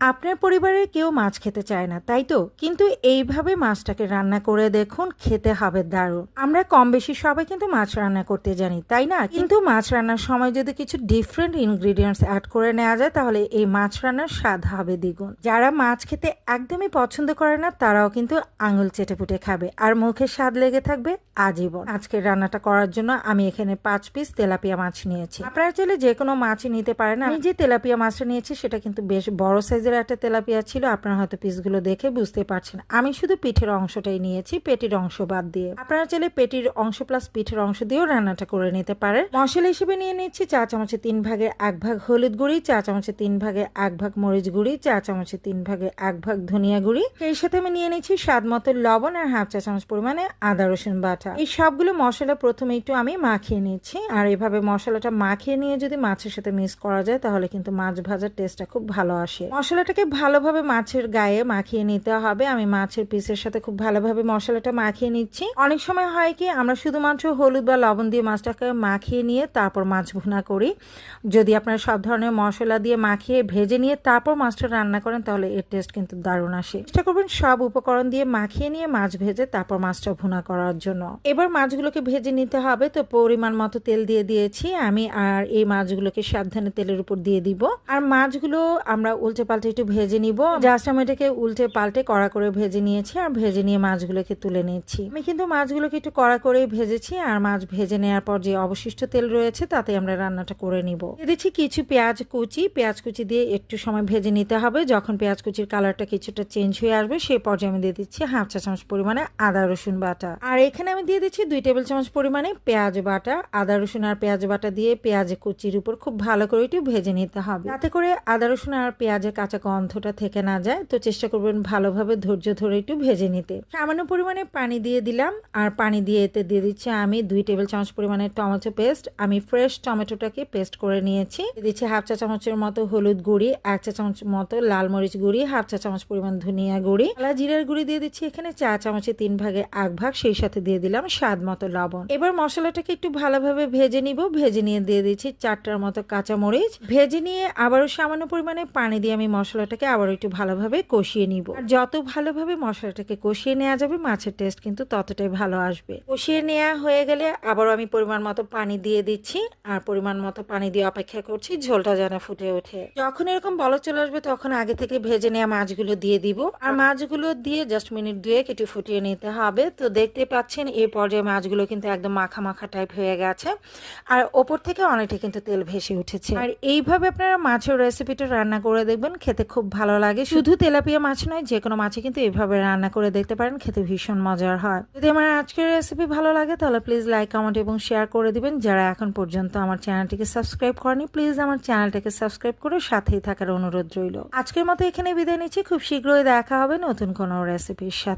আপনার পরিবারের কেউ মাছ খেতে চায় না তাই তো? কিন্তু এইভাবে মাছটাকে রান্না করে দেখুন খেতে হবে দারুণ। আমরা কম বেশি সবাই কিন্তু মাছ রান্না করতে জানি তাই না? কিন্তু মাছ রান্নার সময় যদি কিছু ডিফারেন্ট ইনগ্রিডিয়েন্টস অ্যাড করে নেওয়া যায় তাহলে এই মাছ রান্নার স্বাদ হবে দ্বিগুণ। যারা মাছ খেতে একদমই পছন্দ করে না তারাও কিন্তু আঙুল চেটে পুটে খাবে আর মুখে স্বাদ লেগে থাকবে আজীবন। আজকের রান্নাটা করার জন্য আমি এখানে পাঁচ পিস তেলাপিয়া মাছ নিয়েছি। আপনারা চাইলে যে কোনো মাছই নিতে পারেন। আমি যে তেলাপিয়া মাছটা নিয়েছি, সেটা কিন্তু বেশ বড় সাইজের একটা তেলাপিয়া ছিল। আপনারা হয়তো পিসগুলো দেখে বুঝতে পারছেন। আমি শুধু পিঠের অংশটাই নিয়েছি, পেটির অংশ বাদ দিয়ে। আপনারা চাইলে পেটির অংশ প্লাস পিঠের অংশ দিয়েও রান্নাটা করে নিতে পারেন। মশলা হিসেবে নিয়ে নিচ্ছি চা চামচে তিন ভাগে এক ভাগ হলুদ গুঁড়ি, চা চামচে তিন ভাগে এক ভাগ মরিচ গুঁড়ি, চা চামচে তিন ভাগে এক ভাগ ধনিয়া গুঁড়ি। সেই সাথে আমি নিয়ে নিচ্ছি স্বাদ মতো লবণ আর হাফ চা চামচ পরিমাণে আদা রসুন বাটা। এই সবগুলো মশলা প্রথমে একটু আমি মাখিয়ে নিচ্ছি, আর এভাবে মশলাটা মাখিয়ে নিয়ে যদি মাছের সাথে মিক্স করা যায়, তাহলে কিন্তু মাছ ভাজার টেস্টটা খুব ভালো আসে। মশলাটাকে ভালোভাবে মাছের গায়ে মাখিয়ে নিতে হবে। আমি মাছের পিসের সাথে খুব ভালোভাবে মশলাটা মাখিয়ে নিচ্ছি। অনেক সময় হয় কি, আমরা শুধুমাত্র হলুদ বা লবণ দিয়ে মাছটাকে মাখিয়ে নিয়ে তারপর মাছ ভুনা করি। যদি আপনারা সব ধরনের মশলা দিয়ে মাখিয়ে ভেজে নিয়ে তারপর মাছটা রান্না করেন, তাহলে এর টেস্ট কিন্তু দারুণ আসে। চেষ্টা করবেন সব উপকরণ দিয়ে মাখিয়ে নিয়ে মাছ ভেজে তারপর মাছটা ভুনা করার জন্য। এবার মাছগুলোকে ভেজে নিতে হবে। তো পরিমাণ মতো তেল দিয়ে দিয়েছি। আমি আর এই মাছগুলোকে সাবধানে তেলের উপর দিয়ে দিব। আর মাছগুলো আমরা উল্টে পাল্টে একটু ভেজে নিব। জাস্ট আমি এটাকে উল্টে পাল্টে কড়া করে ভেজে নিয়েছি আর ভেজে নিয়ে মাছগুলোকে তুলে নিচ্ছি। আমি কিন্তু মাছগুলোকে একটু কড়া করে ভেজেছি আর মাছ ভেজে নেওয়ার পর যে অবশিষ্ট তেল রয়েছে তাতে আমরা রান্নাটা করে নিব। দিচ্ছি কিছু পেঁয়াজ কুচি। পেঁয়াজ কুচি দিয়ে একটু সময় ভেজে নিতে হবে। যখন পেঁয়াজ কুচির কালারটা কিছুটা চেঞ্জ হয়ে আসবে সেই পর্যায়ে আমি দিয়ে দিচ্ছি হাফ চা চামচ পরিমাণে আদা রসুন বাটা। আর এখানে আমি দিয়ে দিচ্ছি দুই টেবিল চামচ পরিমাণে পেঁয়াজ বাটা, আদা, রসুন আর পেঁয়াজ বাটা দিয়ে পেঁয়াজ কুচির উপর খুব ভালো করে একটু ভেজে নিতে হবে। যাতে করে আদা, রসুন আর পেঁয়াজের কাঁচা গন্ধটা থেকে না যায়, তো চেষ্টা করবেন ভালোভাবে ধৈর্য ধরে একটু ভেজে নিতে। সামান্য পরিমাণে পানি দিয়ে দিলাম, আর পানি দিয়ে এতে দিয়ে দিচ্ছি আমি দুই টেবিল চামচ পরিমাণে টমেটো পেস্ট। আমি ফ্রেশ টমেটোটাকে পেস্ট করে নিয়েছি। দিচ্ছি হাফ চা চামচের মতো হলুদ গুঁড়ি, এক চা চামচ মতো লাল মরিচ গুঁড়ি, হাফ চা চামচ পরিমাণ ধনিয়া গুঁড়ি। কালা জিরার গুঁড়ি দিয়ে দিচ্ছি এখানে চা চামচে তিন ভাগে এক ভাগ, সেই সাথে দিয়ে দিলাম স্বাদ মতো লবণ। এবার মশলাটাকে একটু ভালোভাবে ভেজে নিব। ভেজে নিয়ে দিয়ে দিচ্ছি চারটার মতো কাঁচা মরিচ ভেজে নিয়ে আবারও সামান্য পরিমাণে পানি দিয়ে আমি মশলাটাকে আবারও একটু ভালোভাবে কষিয়ে নিব। যত ভালোভাবে মশলাটাকে কষিয়ে নেওয়া যাবে, মাছের টেস্ট কিন্তু ততটাই ভালো আসবে। কষিয়ে নেওয়া হয়ে গেলে আবারও আমি পরিমাণ মতো পানি দিয়ে দিচ্ছি আর পরিমাণ মতো পানি দিয়ে অপেক্ষা করছি, ঝোলটা যেন ফুটে ওঠে। যখন এরকম বলক চলে আসবে, তখন আগে থেকে ভেজে নেওয়া মাছগুলো দিয়ে দিব। আর মাছগুলো দিয়ে জাস্ট মিনিট দুয়েক একটু ফুটিয়ে নিতে হবে। তো দেখতে পাচ্ছেন এই পর্যায়ে মাছগুলো কিন্তু একদম মাখা মাখা টাইপ হয়ে গেছে। আর ওপর থেকে অনেকটা কিন্তু তেল ভেসে উঠেছে। আর এইভাবে আপনারা মাছের রেসিপিটা রান্না করে দেখবেন, খেতে খুব ভালো লাগে। শুধু তেলাপিয়া মাছ নয়, যে কোনো মাছে কিন্তু এইভাবে রান্না করে দেখতে পারেন, খেতে ভীষণ মজার হয়। যদি আমার আজকের রেসিপি ভালো লাগে, তাহলে প্লিজ লাইক কমেন্ট এবং শেয়ার করে দিবেন। যারা এখন পর্যন্ত আমার চ্যানেলটিকে সাবস্ক্রাইব করেনি প্লিজ আমার চ্যানেলটাকে সাবস্ক্রাইব করে সাথেই থাকার অনুরোধ রইল। আজকের মতো এখানে বিদায় নিচ্ছি। খুব শীঘ্রই দেখা হবে নতুন কোনো রেসিপির সাথে।